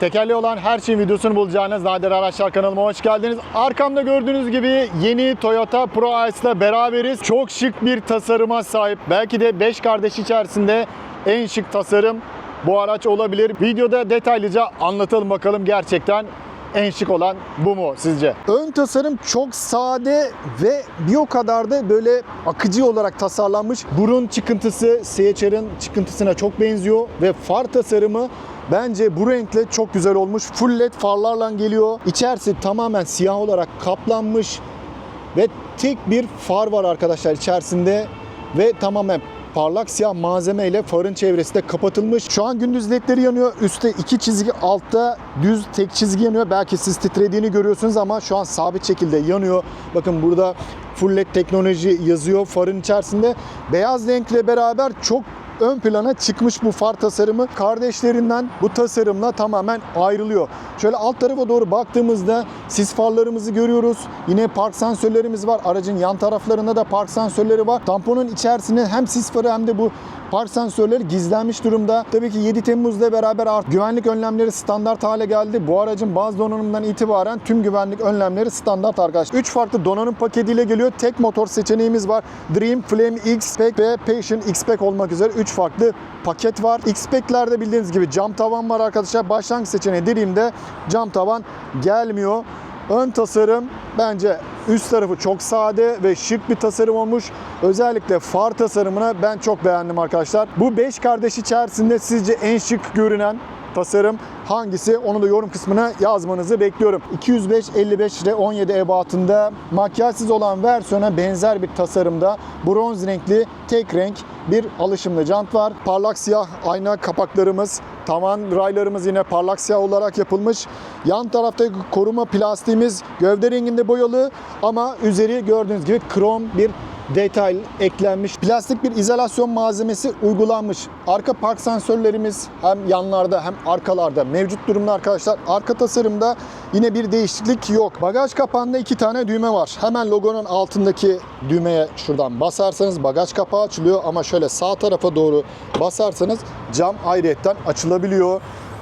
Tekerli olan her şeyin videosunu bulacağınız Nadir Araçlar kanalıma hoş geldiniz. Arkamda gördüğünüz gibi yeni Toyota Pro Ice ile beraberiz. Çok şık bir tasarıma sahip. Belki de 5 kardeş içerisinde en şık tasarım bu araç olabilir. Videoda detaylıca anlatalım bakalım gerçekten en şık olan bu mu sizce? Ön tasarım çok sade ve bir o kadar da böyle akıcı olarak tasarlanmış. Burun çıkıntısı CHR'ın çıkıntısına çok benziyor ve far tasarımı Bence bu renkle çok güzel olmuş. Full led farlarla geliyor. İçerisi tamamen siyah olarak kaplanmış ve tek bir far var arkadaşlar içerisinde ve tamamen parlak siyah malzeme ile farın çevresi de kapatılmış. Şu an gündüz ledleri yanıyor. Üstte iki çizgi, altta düz tek çizgi yanıyor. Belki siz titrediğini görüyorsunuz ama şu an sabit şekilde yanıyor. Bakın burada full led teknoloji yazıyor farın içerisinde. Beyaz renkle beraber çok ön plana çıkmış bu far tasarımı. Kardeşlerinden bu tasarımla tamamen ayrılıyor. Şöyle alt tarafa doğru baktığımızda sis farlarımızı görüyoruz. Yine park sensörlerimiz var. Aracın yan taraflarında da park sensörleri var. Tamponun içerisine hem sis farı hem de bu park sensörleri gizlenmiş durumda. Tabii ki 7 Temmuz'da beraber art güvenlik önlemleri standart hale geldi. Bu aracın bazı donanımdan itibaren tüm güvenlik önlemleri standart arkadaşlar. 3 farklı donanım paketiyle geliyor. Tek motor seçeneğimiz var. Dream, Flame, X-Spec ve Passion X-Spec olmak üzere 3 farklı paket var. X-Spec'lerde bildiğiniz gibi cam tavan var arkadaşlar. Başlangıç seçeneği Dream'de cam tavan gelmiyor. Ön tasarım bence üst tarafı çok sade ve şık bir tasarım olmuş. Özellikle far tasarımını ben çok beğendim arkadaşlar. Bu 5 kardeş içerisinde sizce en şık görünen tasarım hangisi? Onu da yorum kısmına yazmanızı bekliyorum. 205 55 ile 17 ebatında makyajsız olan versiyona benzer bir tasarımda bronz renkli tek renk bir alışımlı jant var. Parlak siyah ayna kapaklarımız, tavan raylarımız yine parlak siyah olarak yapılmış. Yan tarafta koruma plastiğimiz gövde renginde boyalı ama üzeri gördüğünüz gibi krom bir detay eklenmiş. Plastik bir izolasyon malzemesi uygulanmış. Arka park sensörlerimiz hem yanlarda hem arkalarda mevcut durumda arkadaşlar. Arka tasarımda yine bir değişiklik yok. Bagaj kapağında iki tane düğme var. Hemen logonun altındaki düğmeye şuradan basarsanız bagaj kapağı açılıyor ama şöyle sağ tarafa doğru basarsanız cam ayrıyetten açılabiliyor.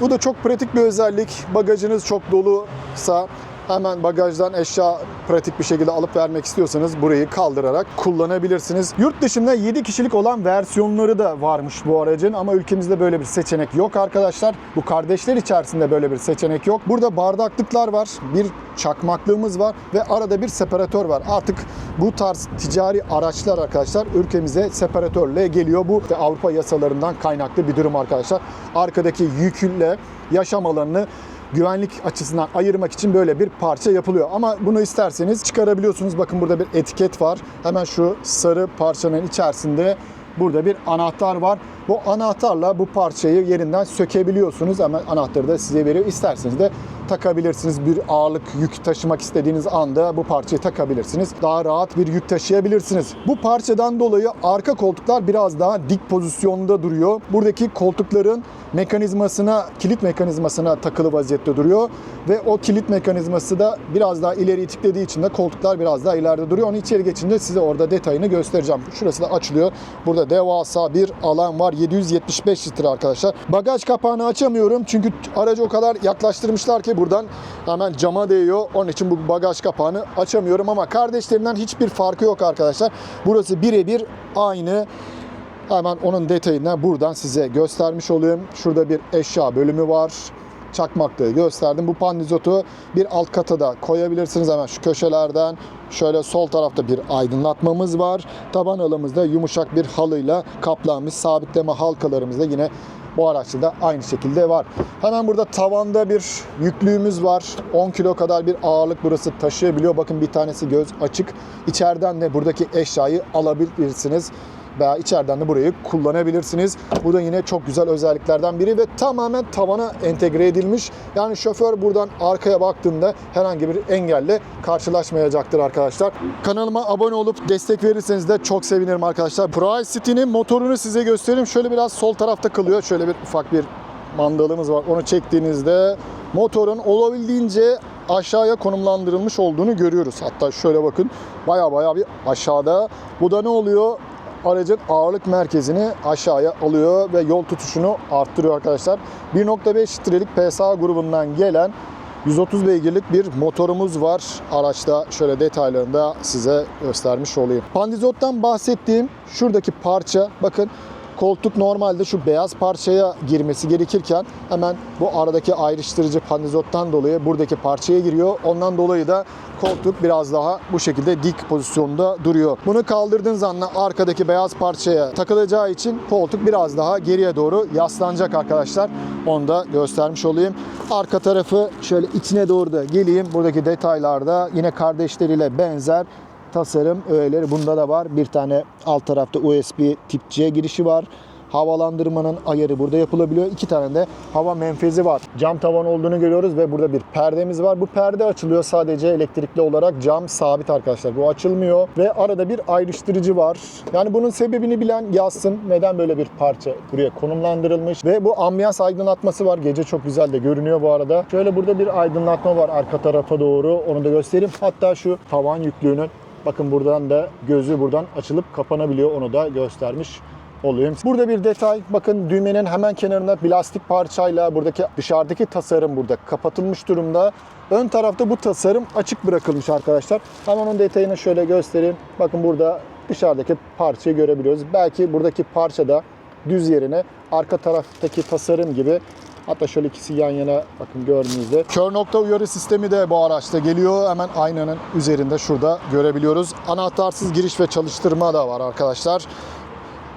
Bu da çok pratik bir özellik. Bagajınız çok doluysa hemen bagajdan eşya pratik bir şekilde alıp vermek istiyorsanız burayı kaldırarak kullanabilirsiniz. Yurt dışında 7 kişilik olan versiyonları da varmış bu aracın ama ülkemizde böyle bir seçenek yok arkadaşlar. Bu kardeşler içerisinde böyle bir seçenek yok. Burada bardaklıklar var, bir çakmaklığımız var ve arada bir separatör var. Artık bu tarz ticari araçlar arkadaşlar ülkemize separatörle geliyor. Bu Avrupa yasalarından kaynaklı bir durum arkadaşlar. Arkadaki yüküyle yaşam alanını güvenlik açısından ayırmak için böyle bir parça yapılıyor. Ama bunu isterseniz çıkarabiliyorsunuz. Bakın burada bir etiket var. Hemen şu sarı parçanın içerisinde burada bir anahtar var. Bu anahtarla bu parçayı yerinden sökebiliyorsunuz. Hemen anahtarı da size veriyor. İsterseniz de takabilirsiniz. Bir ağırlık yük taşımak istediğiniz anda bu parçayı takabilirsiniz. Daha rahat bir yük taşıyabilirsiniz. Bu parçadan dolayı arka koltuklar biraz daha dik pozisyonda duruyor. Buradaki koltukların mekanizmasına, kilit mekanizmasına takılı vaziyette duruyor ve o kilit mekanizması da biraz daha ileri itiklediği için de koltuklar biraz daha ileride duruyor. Onu içeri geçince size orada detayını göstereceğim. Şurası da açılıyor. Burada devasa bir alan var. 775 litre arkadaşlar. Bagaj kapağını açamıyorum çünkü aracı o kadar yaklaştırmışlar ki buradan hemen cama değiyor. Onun için bu bagaj kapağını açamıyorum ama kardeşlerimden hiçbir farkı yok arkadaşlar. Burası birebir aynı. Hemen onun detayını buradan size göstermiş olayım. Şurada bir eşya bölümü var. Çakmaklığı gösterdim. Bu pandizotu bir alt kata da koyabilirsiniz hemen şu köşelerden. Şöyle sol tarafta bir aydınlatmamız var. Taban halımızda yumuşak bir halıyla kaplanmış sabitleme halkalarımız da yine bu araçta da aynı şekilde var. Hemen burada tavanda bir yüklüğümüz var. 10 kilo kadar bir ağırlık burası taşıyabiliyor. Bakın bir tanesi göz açık. İçeriden de buradaki eşyayı alabilirsiniz veya içeriden de burayı kullanabilirsiniz. Bu da yine çok güzel özelliklerden biri ve tamamen tavana entegre edilmiş. Yani şoför buradan arkaya baktığında herhangi bir engelle karşılaşmayacaktır arkadaşlar. Kanalıma abone olup destek verirseniz de çok sevinirim arkadaşlar. Price City'nin motorunu size göstereyim. Şöyle biraz sol tarafta kalıyor. Şöyle bir ufak bir mandalımız var. Onu çektiğinizde motorun olabildiğince aşağıya konumlandırılmış olduğunu görüyoruz. Hatta şöyle bakın baya baya bir aşağıda. Bu da ne oluyor? Aracın ağırlık merkezini aşağıya alıyor ve yol tutuşunu arttırıyor arkadaşlar. 1.5 litrelik PSA grubundan gelen 130 beygirlik bir motorumuz var. Araçta şöyle detaylarını da size göstermiş olayım. Pandizot'tan bahsettiğim şuradaki parça bakın koltuk normalde şu beyaz parçaya girmesi gerekirken hemen bu aradaki ayrıştırıcı pandizottan dolayı buradaki parçaya giriyor. Ondan dolayı da koltuk biraz daha bu şekilde dik pozisyonda duruyor. Bunu kaldırdığın zaman arkadaki beyaz parçaya takılacağı için koltuk biraz daha geriye doğru yaslanacak arkadaşlar. Onu da göstermiş olayım. Arka tarafı şöyle içine doğru da geleyim. Buradaki detaylarda yine kardeşleriyle benzer tasarım öğeleri bunda da var. Bir tane alt tarafta USB tip C girişi var. Havalandırmanın ayarı burada yapılabiliyor. İki tane de hava menfezi var. Cam tavan olduğunu görüyoruz ve burada bir perdemiz var. Bu perde açılıyor sadece elektrikli olarak. Cam sabit arkadaşlar. Bu açılmıyor ve arada bir ayrıştırıcı var. Yani bunun sebebini bilen yazsın. Neden böyle bir parça buraya konumlandırılmış ve bu ambiyans aydınlatması var. Gece çok güzel de görünüyor bu arada. Şöyle burada bir aydınlatma var arka tarafa doğru. Onu da göstereyim. Hatta şu tavan yüklüğünün Bakın buradan da gözü buradan açılıp kapanabiliyor. Onu da göstermiş olayım. Burada bir detay. Bakın düğmenin hemen kenarında plastik parçayla buradaki dışarıdaki tasarım burada kapatılmış durumda. Ön tarafta bu tasarım açık bırakılmış arkadaşlar. Hemen onun detayını şöyle göstereyim. Bakın burada dışarıdaki parçayı görebiliyoruz. Belki buradaki parça da düz yerine arka taraftaki tasarım gibi Hatta şöyle ikisi yan yana bakın gördüğünüzde. Kör nokta uyarı sistemi de bu araçta geliyor. Hemen aynanın üzerinde şurada görebiliyoruz. Anahtarsız giriş ve çalıştırma da var arkadaşlar.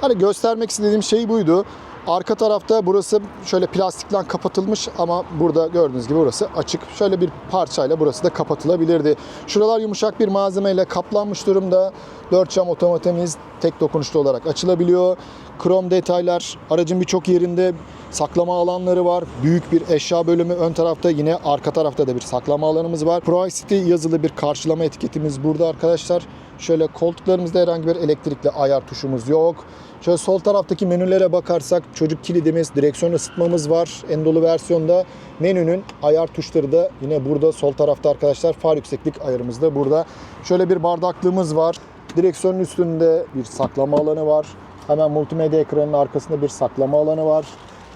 Hani göstermek istediğim şey buydu. Arka tarafta burası şöyle plastikten kapatılmış ama burada gördüğünüz gibi burası açık. Şöyle bir parçayla burası da kapatılabilirdi. Şuralar yumuşak bir malzemeyle kaplanmış durumda. 4 cam otomatiğimiz tek dokunuşlu olarak açılabiliyor. Krom detaylar aracın birçok yerinde saklama alanları var. Büyük bir eşya bölümü ön tarafta yine arka tarafta da bir saklama alanımız var. Pro City yazılı bir karşılama etiketimiz burada arkadaşlar. Şöyle koltuklarımızda herhangi bir elektrikli ayar tuşumuz yok. Şöyle sol taraftaki menülere bakarsak çocuk kilidimiz, direksiyon ısıtmamız var. En dolu versiyonda menünün ayar tuşları da yine burada sol tarafta arkadaşlar. Far yükseklik ayarımız da burada. Şöyle bir bardaklığımız var. Direksiyonun üstünde bir saklama alanı var. Hemen multimedya ekranının arkasında bir saklama alanı var.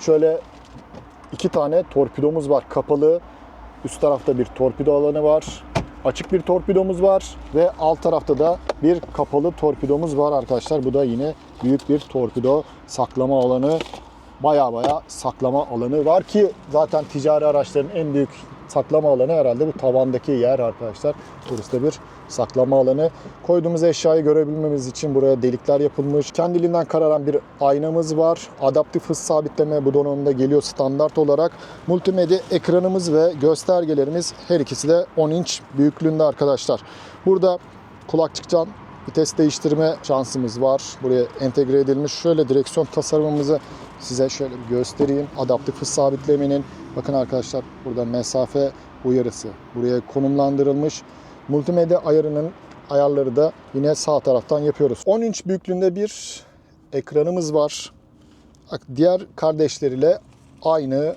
Şöyle iki tane torpidomuz var kapalı. Üst tarafta bir torpido alanı var. Açık bir torpidomuz var ve alt tarafta da bir kapalı torpidomuz var arkadaşlar. Bu da yine büyük bir torpido saklama alanı. Baya baya saklama alanı var ki zaten ticari araçların en büyük saklama alanı herhalde bu tavandaki yer arkadaşlar. Burası da bir saklama alanı. Koyduğumuz eşyayı görebilmemiz için buraya delikler yapılmış. Kendiliğinden kararan bir aynamız var. Adaptif hız sabitleme bu donanımda geliyor standart olarak. Multimedya ekranımız ve göstergelerimiz her ikisi de 10 inç büyüklüğünde arkadaşlar. Burada kulakçık cam vites değiştirme şansımız var. Buraya entegre edilmiş. Şöyle direksiyon tasarımımızı size şöyle göstereyim. Adaptif hız sabitlemenin bakın arkadaşlar burada mesafe uyarısı buraya konumlandırılmış. Multimedya ayarının ayarları da yine sağ taraftan yapıyoruz. 10 inç büyüklüğünde bir ekranımız var. Diğer kardeşleriyle aynı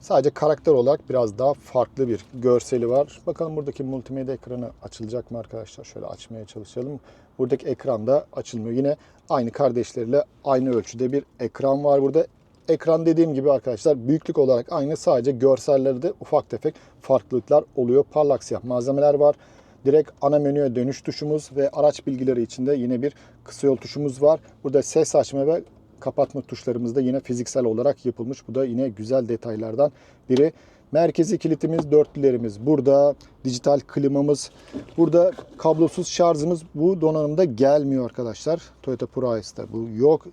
sadece karakter olarak biraz daha farklı bir görseli var. Bakalım buradaki multimedya ekranı açılacak mı arkadaşlar? Şöyle açmaya çalışalım. Buradaki ekran da açılmıyor. Yine aynı kardeşleriyle aynı ölçüde bir ekran var burada. Ekran dediğim gibi arkadaşlar büyüklük olarak aynı sadece görsellerde ufak tefek farklılıklar oluyor. Parlak siyah malzemeler var. Direkt ana menüye dönüş tuşumuz ve araç bilgileri içinde yine bir kısa yol tuşumuz var. Burada ses açma ve kapatma tuşlarımız da yine fiziksel olarak yapılmış. Bu da yine güzel detaylardan biri. Merkezi kilitimiz, dörtlülerimiz burada. Dijital klimamız. Burada kablosuz şarjımız bu donanımda gelmiyor arkadaşlar. Toyota Prius'ta bu yok.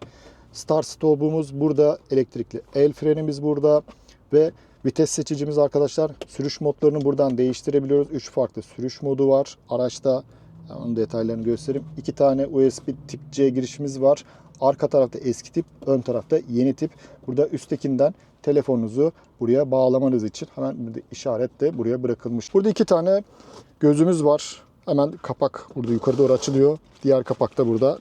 Start stop'umuz burada. Elektrikli el frenimiz burada. Ve vites seçicimiz arkadaşlar. Sürüş modlarını buradan değiştirebiliyoruz. 3 farklı sürüş modu var araçta. Onun detaylarını göstereyim. İki tane USB tip C girişimiz var. Arka tarafta eski tip, ön tarafta yeni tip. Burada üsttekinden telefonunuzu buraya bağlamanız için hemen işaret de buraya bırakılmış. Burada iki tane gözümüz var. Hemen kapak burada yukarı doğru açılıyor. Diğer kapak da burada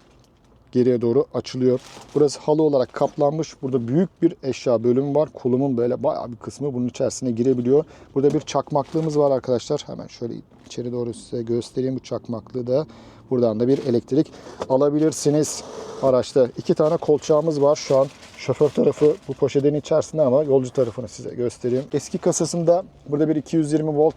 geriye doğru açılıyor. Burası halı olarak kaplanmış. Burada büyük bir eşya bölümü var. Kolumun böyle bayağı bir kısmı bunun içerisine girebiliyor. Burada bir çakmaklığımız var arkadaşlar. Hemen şöyle içeri doğru size göstereyim bu çakmaklığı da. Buradan da bir elektrik alabilirsiniz. Araçta iki tane kolçağımız var şu an. Şoför tarafı bu poşetin içerisinde ama yolcu tarafını size göstereyim. Eski kasasında burada bir 220 volt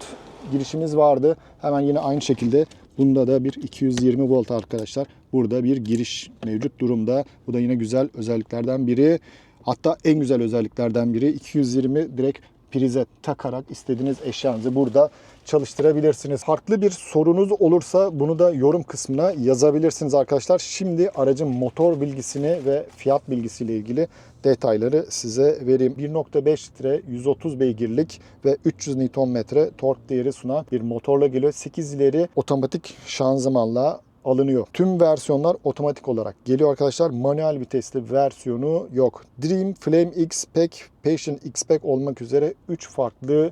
girişimiz vardı. Hemen yine aynı şekilde bunda da bir 220 volt arkadaşlar. Burada bir giriş mevcut durumda. Bu da yine güzel özelliklerden biri. Hatta en güzel özelliklerden biri 220 direkt prize takarak istediğiniz eşyanızı burada çalıştırabilirsiniz. Farklı bir sorunuz olursa bunu da yorum kısmına yazabilirsiniz arkadaşlar. Şimdi aracın motor bilgisini ve fiyat bilgisiyle ilgili detayları size vereyim. 1.5 litre 130 beygirlik ve 300 Nm tork değeri sunan bir motorla geliyor. 8 ileri otomatik şanzımanla alınıyor. Tüm versiyonlar otomatik olarak geliyor arkadaşlar. Manuel vitesli versiyonu yok. Dream, Flame X Pack, Passion X Pack olmak üzere 3 farklı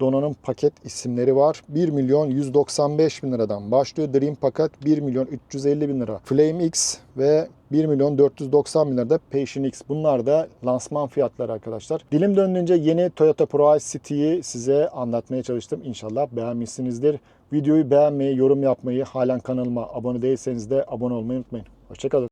donanım paket isimleri var. 1 milyon 195 bin liradan başlıyor. Dream paket 1 milyon 350 bin lira. Flame X ve 1 milyon 490 bin lirada Passion X. Bunlar da lansman fiyatları arkadaşlar. Dilim döndüğünce yeni Toyota Pro City'yi size anlatmaya çalıştım. İnşallah beğenmişsinizdir. Videoyu beğenmeyi, yorum yapmayı, halen kanalıma abone değilseniz de abone olmayı unutmayın. Hoşçakalın.